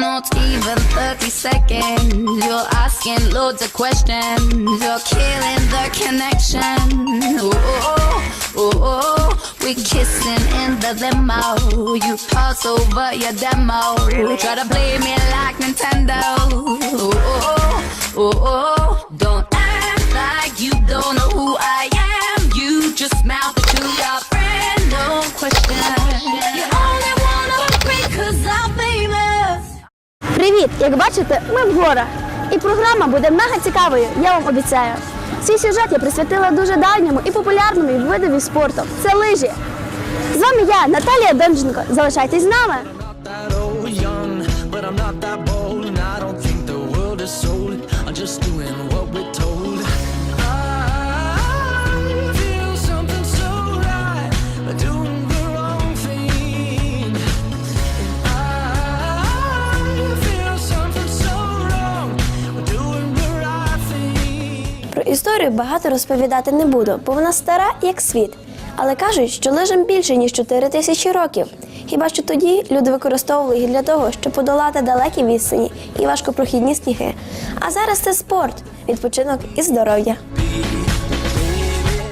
not even 30 seconds. You're asking loads of questions. You're killing the connection. Oh, oh, oh. We're kissing in the limo. You pass over your demo. Try to play Привіт! Як бачите, ми в горах. І програма буде мега цікавою, я вам обіцяю. Свій сюжет я присвятила дуже давньому і популярному видові спорту. Це лижі. З вами я, Наталія Донченко. Залишайтесь з нами. Про історію багато розповідати не буду, бо вона стара як світ. Але кажуть, що лижам більше ніж 4 тисячі років. Хіба що тоді люди використовували їх для того, щоб подолати далекі відстані і важкопрохідні сніги. А зараз це спорт, відпочинок і здоров'я.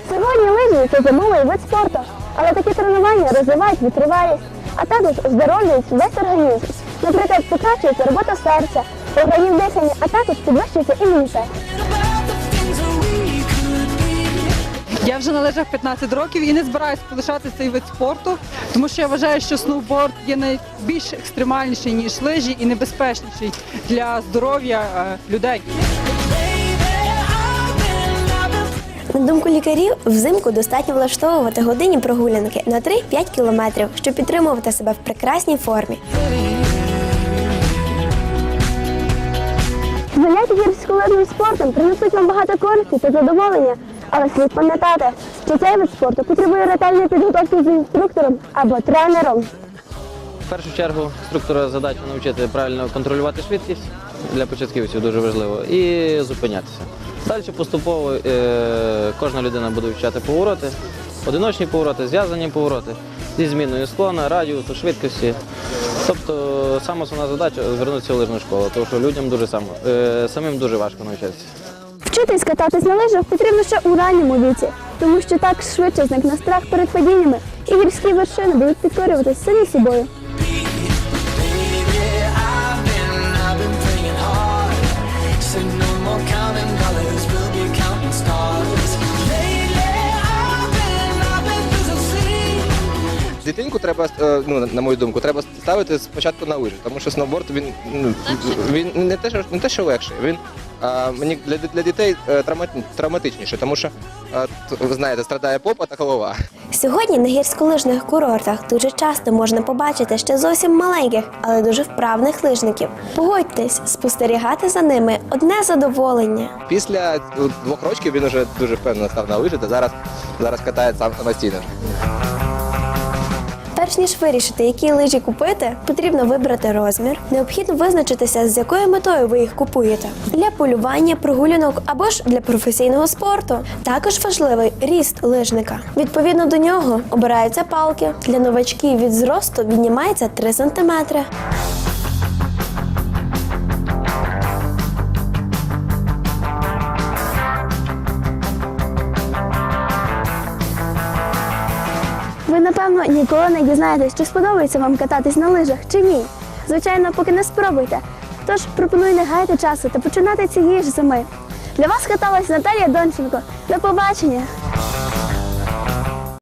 Сьогодні лижі це зимовий вид спорту, але такі тренування розвивають витривалість, а також оздоровлюють весь організм. Наприклад, покращується робота серця, органів дихання, а також підвищується імунітет. Я вже на лижах 15 років і не збираюсь полишати цей вид спорту, тому що я вважаю, що сноуборд є найбільш екстремальніший ніж лижі і небезпечніший для здоров'я е, людей. На думку лікарів, взимку достатньо влаштовувати годинні прогулянки на 3-5 кілометрів, щоб підтримувати себе в прекрасній формі. Заняття гірськолижним спортом принесуть вам багато користі та задоволення, але слід пам'ятати, що цей вид спорту потребує ретельної підготовки з інструктором або тренером. В першу чергу структора задача навчити правильно контролювати швидкість для початківців дуже важливо і зупинятися. Далі поступово е, кожна людина буде вивчати повороти, одиночні повороти, зв'язані повороти зі зміною склона, радіусу, швидкості. Тобто сама основна задача звернутися в лижну школу, тому що людям дуже само, е, самим дуже важко навчатися. Вчитись кататись на лижах потрібно ще у ранньому віці, тому що так швидше зникне страх перед падіннями, і гірські вершини будуть підкорюватись самі собою. Дитинку треба, е, ну на мою думку, треба ставити спочатку на лижі, тому що сноуборд він, ну, він не те, що не те, що легший. Він мені для, для дітей е, травма- травматичніше, тому що ви знаєте, страдає попа та голова. Сьогодні на гірськолижних курортах дуже часто можна побачити ще зовсім маленьких, але дуже вправних лижників. Погодьтесь, спостерігати за ними одне задоволення. Після е, двох років він вже дуже впевнено став на лижі, та зараз, зараз катає сам самостійно. Перш ніж вирішити, які лижі купити, потрібно вибрати розмір. Необхідно визначитися, з якою метою ви їх купуєте для полювання, прогулянок або ж для професійного спорту. Також важливий ріст лижника. Відповідно до нього обираються палки. Для новачків від зросту віднімається 3 см. Ви, напевно, ніколи не дізнаєтесь, чи сподобається вам кататись на лижах чи ні. Звичайно, поки не спробуйте. Тож пропоную не гаяти часу та починати цієї ж зими. Для вас каталась Наталія Донченко. До побачення!